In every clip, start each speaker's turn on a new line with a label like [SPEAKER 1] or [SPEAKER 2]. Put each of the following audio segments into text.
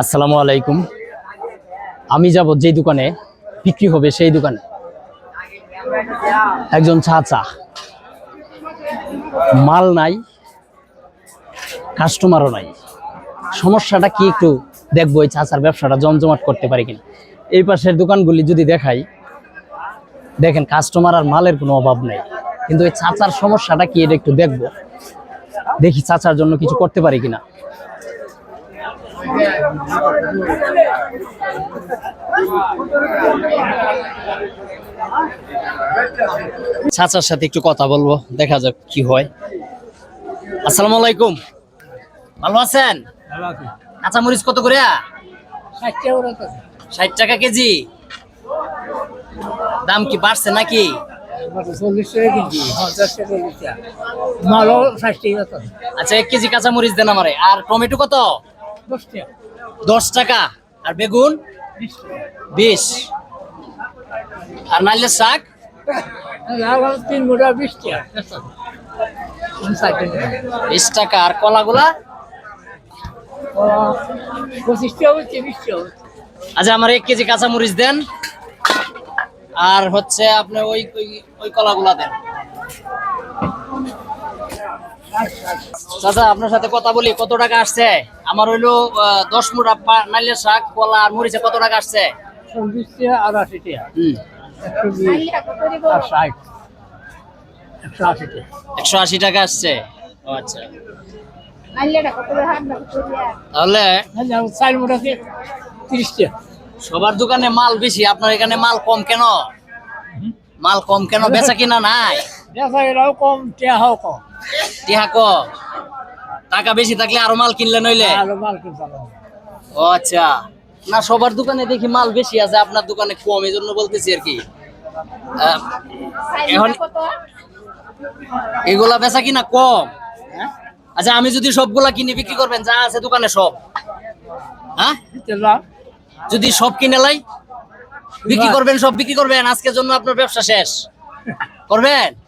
[SPEAKER 1] আসসালামু আলাইকুম। আমি যাব যেই দোকানে, বিক্রি হবে সেই দোকানে। একজন চাচা। মাল নাই কাস্টমারও নাই। সমস্যাটা কি একটু দেখব এই চাচার ব্যবসাটা জমজমাট করতে পারি কিনা। এই পাশের দোকানগুলি যদি দেখাই, দেখেন কাস্টমার আর মালের কোনো অভাব নেই। কিন্তু এই চাচার সমস্যাটা কি এটা একটু দেখব। দেখি চাচার জন্য কিছু করতে পারি কিনা। চাচার সাথে একটু কথা বলব দেখা যাক কি হয়। আসসালামু আলাইকুম। ভালো আছেন? কাঁচা মরিচ কত করে? ষাট টাকা কেজি। দাম কি বাড়ছে নাকি? আচ্ছা এক কেজি কাঁচা মরিচ দেন আমারে। আর টমেটো কত?
[SPEAKER 2] দশ টাকা।
[SPEAKER 1] আর বেগুন? বিশ আর নাইলে শাক?
[SPEAKER 2] তিন মোটা বিশ টাকা।
[SPEAKER 1] বিশ টাকা। আর কলাগুলা?
[SPEAKER 2] পঁচিশ টাকা হচ্ছে বিশ টাকা
[SPEAKER 1] আচ্ছা আমার এক কেজি কাঁচা মরিচ দেন। আর হচ্ছে আপনি ওই ওই- ওই কলাগুলা দেন। চাচা আপনার সাথে কথা বলি। কত টাকা আসছে? আমার হইল দশ মুড়া নাইলে শাক কলা আর মরিচে কত টাকা আসছে?
[SPEAKER 2] চল্লিশ টাকা আর আশি টাকা একশো আশি টাকা
[SPEAKER 1] আসছে? আচ্ছা। তাহলে সবার দোকানে মাল বেশি আপনার এখানে মাল কম কেন? মাল কম কেন? বেচা কিনা নাই?
[SPEAKER 2] কম টাকাও কম।
[SPEAKER 1] টিহা কম। টাকা বেশি থাকলে আরও মাল কিনলে নইলে?
[SPEAKER 2] আরও মাল কিনতে
[SPEAKER 1] ও আচ্ছা। না সবার দোকানে দেখি মাল বেশি আছে আপনার দোকানে কম এই জন্য বলতেছি আর কি। এখন এগুলা বেচা কিনা কম? আচ্ছা আমি যদি সবগুলা কিনে বিক্রি করবেন যা আছে দোকানে সব। হ্যাঁ? যদি সব কিনে লাই বিক্রি করবেন সব বিক্রি করবেন আজকের জন্য আপনার ব্যবসা শেষ। করবেন? হ্যাঁ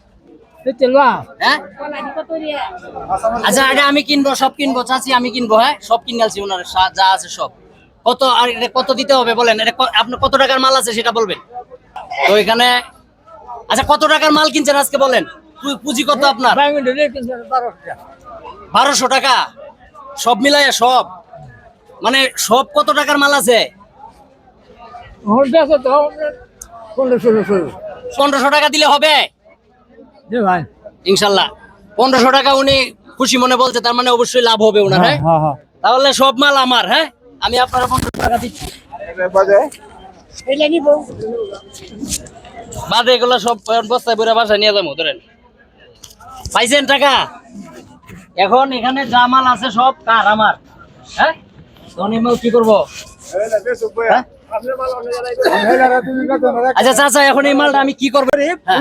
[SPEAKER 1] আচ্ছা আগে আমি কিনবো সব কিনবো চাচি আমি কিনবো হ্যাঁ? সব ওনার যা আছে সব। কত আর কত দিতে হবে বলেন? এটা আপনার কত টাকার মাল আছে সেটা বলবেন? তো এখানে আচ্ছা কত টাকার মাল কিনছেন আজকে বলেন? পুঁজি কত আপনার?
[SPEAKER 2] বারোশো টাকা।
[SPEAKER 1] সব মিলাইয়া সব? মানে সব কত টাকার মাল আছে? পনেরোশো টাকা দিলে হবে?
[SPEAKER 2] দে ভাই।
[SPEAKER 1] ইনশাল্লাহ। পনেরোশো টাকা উনি খুশি মনে বলছে তার মানে অবশ্যই লাভ হবে ওনার হ্যাঁ
[SPEAKER 2] হ্যাঁ? হ্যাঁ
[SPEAKER 1] তাহলে সব মাল আমার হ্যাঁ? আমি আপনার পনেরোশো টাকা দিচ্ছি। বাদে এগুলো সব বস্তায় বইরা বাসায় নিয়ে যাব ধরেন। পাইছেন টাকা? এখন এখানে যা মাল আছে সব কার আমার হ্যাঁ? এই মাল কি করব? হ্যাঁ? আচ্ছা চাচা এখন এই মালটা আমি কি করব হ্যাঁ।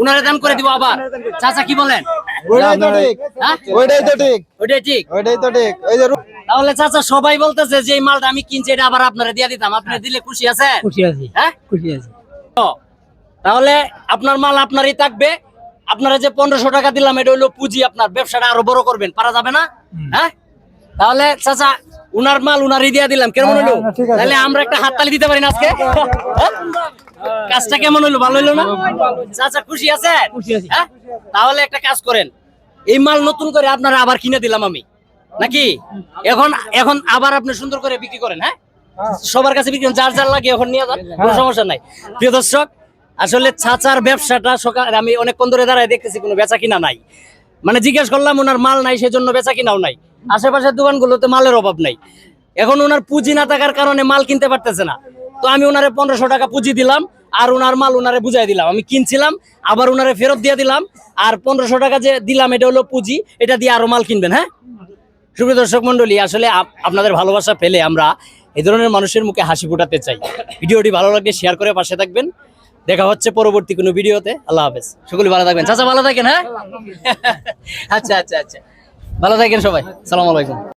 [SPEAKER 1] উনারে দান করে দিব আবার। চাচা কি বলেন?
[SPEAKER 3] ওইটাই তো ঠিক।
[SPEAKER 1] হ্যাঁ? তাহলে চাচা সবাই বলতেছে যে এই মালটা আমি কিনছি এটা আবার আপনারা দিয়ে দিতাম। আপনি দিলে খুশি আছে?
[SPEAKER 2] খুশি আছি।
[SPEAKER 1] হ্যাঁ?
[SPEAKER 2] খুশি আছি।
[SPEAKER 1] তাহলে আপনার মাল আপনারই থাকবে। আপনারা যে পনেরোশো টাকা দিলাম এটা হলো পুঁজি আপনার। ব্যবসাটা আরও বড় করবেন। পারা যাবে না? হ্যাঁ? তাহলে চাচা উনার মাল উনারই দিয়ে দিলাম। কেমন হলো
[SPEAKER 3] হ্যাঁ, আছে।
[SPEAKER 1] তাহলে আমরা একটা হাততালি দিতে পারি না আজকে? হ্যাঁ? কাজটা কেমন হলো ভালো হলো না? চাচা খুশি আছে। হ্যাঁ? তাহলে একটা কাজ করেন। এই মাল নতুন করে আপনারা আবার কিনে দিলাম আমি। নাকি? এখন এখন আবার আপনি সুন্দর করে বিক্রি করেন হ্যাঁ? সবার কাছে বিক্রি। যার যার লাগে এখন নিয়ে যান কোনো সমস্যা নাই। প্রিয় দর্শক আসলে ছাচার ব্যবসাটা সকাল আমি অনেকক্ষণ ধরে দাঁড়ায় দেখতেছি কোনো বেচা কিনা নাই। মানে জিজ্ঞেস করলাম, ওনার মাল নাই, সেজন্য বেচা কিনাও নাই। আশেপাশের দোকানগুলোতে মালের অভাব নাই। এখন ওনার পুঁজি না থাকার কারণে মাল কিনতে পারতেছে না। তো আমি ওনারে পনেরোশো টাকা পুঁজি দিলাম, আর ওনার মাল ওনারে বুঝাই দিলাম। আমি কিনছিলাম, আবার ওনারে ফেরত দিয়ে দিলাম, আর পনেরোশো টাকা যে দিলাম, এটা হলো পুঁজি, এটা দিয়ে আরও মাল কিনবেন হ্যাঁ? সুপ্রিয় দর্শক মন্ডলী আসলে আপনাদের ভালোবাসা পেলে আমরা এই ধরনের মানুষের মুখে হাসি ফোটাতে চাই। ভিডিওটি ভালো লাগলে শেয়ার করে পাশে থাকবেন। দেখা হচ্ছে পরবর্তী কোনো ভিডিওতে। আল্লাহ হাফেজ। সকলে ভালো থাকবেন। চাচা, ভালো থাকেন হ্যাঁ? আচ্ছা আচ্ছা আচ্ছা। ভালো থাকেন সবাই। সালাম আলাইকুম।